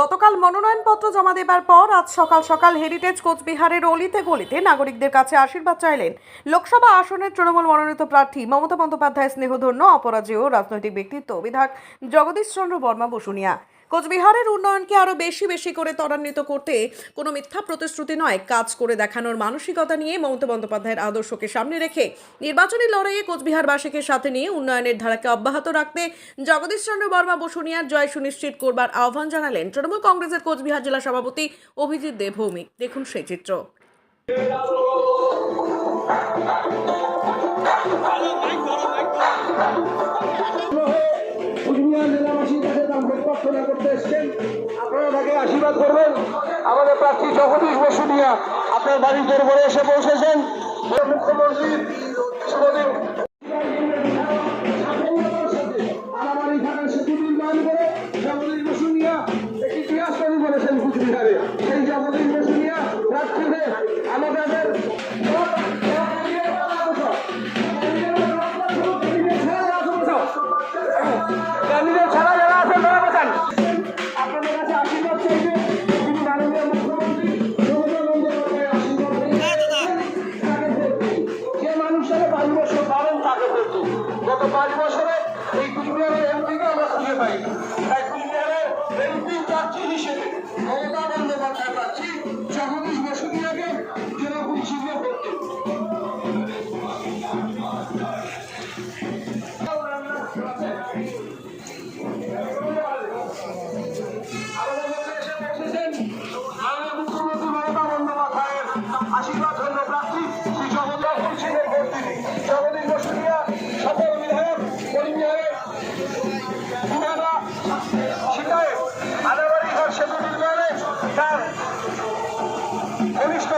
গতকাল মনোনয়নপত্র জমা দেবার পর আজ সকাল সকাল হেরিটেজ কোচবিহারের অলিতে গলিতে নাগরিকদের কাছে আশীর্বাদ চাইলেন লোকসভা আসনের তৃণমূল মনোনীত প্রার্থী মমতা বন্দ্যোপাধ্যায় স্নেহধন্য, অপরাজেয় রাজনৈতিক ব্যক্তিত্ব বিধায়ক জগদীশ চন্দ্র বর্মা বসুনিয়া। কোচবিহারের উন্নয়নকে আরও বেশি বেশি করে ত্বরান্বিত করতে কোনো মিথ্যা প্রতিশ্রুতি নয়। কাজ করে দেখানোর মানসিকতা নিয়ে মমতা বন্দ্যোপাধ্যায়ের আদর্শকে সামনে রেখে নির্বাচনী লড়াইয়ে কোচবিহারবাসীকে সাথে নিয়ে উন্নয়নের ধারাকে অব্যাহত রাখতে জগদীশ চন্দ্র বর্মা বসুনিয়ার জয় সুনিশ্চিত করবার আহ্বান জানালেন তৃণমূল কংগ্রেসের কোচবিহার জেলা সভাপতি অভিজিৎ দেবভৌমিক দেখুন সেই চিত্র। ভোট করতে এসছেন। আমাদের প্রার্থী জগদীশ বসুনিয়া আপনার বাড়ির দরবারে এসে পৌঁছেছেন। মুখ্যমন্ত্রী করেছেন কুচবিহারে। সেই জগদীশ বসুনিয়া প্রার্থীতে পাঁচ বছরে এই কুচবিহারের এমপিকে আমরা খুঁজে পাই? তাই কুচবিহারের এমপি প্রার্থী হিসেবে মমতা বন্দ্যোপাধ্যায় প্রার্থী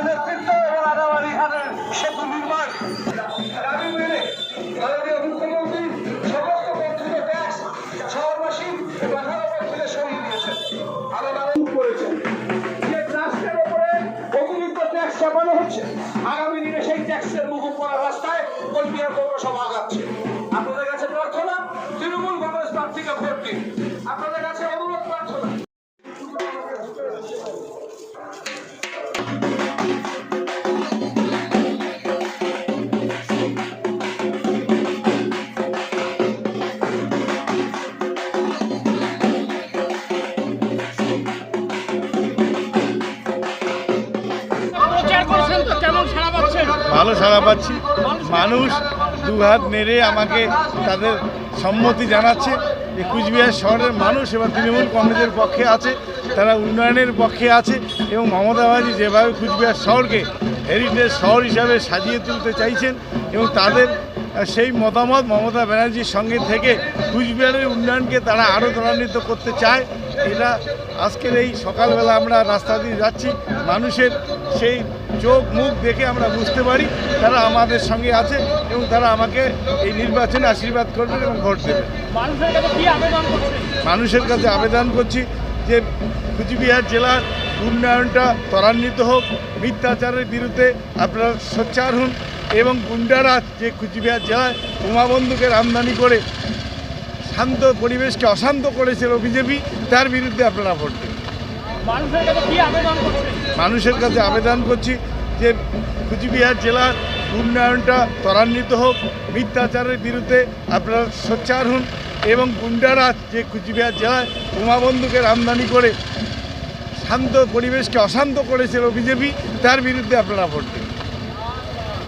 নেতৃত্ব এবং সেতু নির্মাণ। মেনে মুখ্যমন্ত্রী সমস্ত করেছেন। যে ট্যাক্স হচ্ছে, আগামী সেই রাস্তায় পৌরসভা আপনাদের কাছে প্রার্থনা, তৃণমূল কংগ্রেস প্রার্থীকে ভোট দিন। আপনাদের ভালো সাড়া পাচ্ছি। মানুষ দু হাত নেড়ে আমাকে তাদের সম্মতি জানাচ্ছে। যে কুচবিহার শহরের মানুষ এবং তৃণমূল কংগ্রেসের পক্ষে আছে, তারা উন্নয়নের পক্ষে আছে এবং মমতা ব্যানার্জি যেভাবে কুচবিহার শহরকে হেরিটেজ শহর হিসাবে সাজিয়ে তুলতে চাইছেন এবং তাদের সেই মতামত মমতা ব্যানার্জির সঙ্গে থেকে কুচবিহারের উন্নয়নকে তারা আরও ত্বরান্বিত করতে চায় এটা আজকের এই সকালবেলা আমরা রাস্তা দিয়ে যাচ্ছি মানুষের সেই চোখ মুখ দেখে আমরা বুঝতে পারি তারা আমাদের সঙ্গে আছে এবং তারা আমাকে এই নির্বাচনে আশীর্বাদ করবেন এবং ভোট দেবেন। মানুষের কাছে আবেদন মানুষের কাছে আবেদন করছি যে কুচবিহার জেলার উন্নয়নটা ত্বরান্বিত হোক মিথ্যাচারের বিরুদ্ধে আপনারা সোচ্চার হন এবং গুন্ডারা যে কুচবিহার জেলায় বোমা বন্দুকের আমদানি করে শান্ত পরিবেশকে অশান্ত করেছিল বিজেপি তার বিরুদ্ধে আপনারা ভোট দিন। মানুষের কাছে আবেদন মানুষের কাছে আবেদন করছি যে কুচবিহার জেলার উন্নয়নটা ত্বরান্বিত হোক মিথ্যাচারের বিরুদ্ধে আপনারা সোচ্চার হন এবং গুন্ডারা যে কুচবিহার জেলায় বোমা বন্দুকের আমদানি করে শান্ত পরিবেশকে অশান্ত করেছিল বিজেপি তার বিরুদ্ধে আপনারা ভোট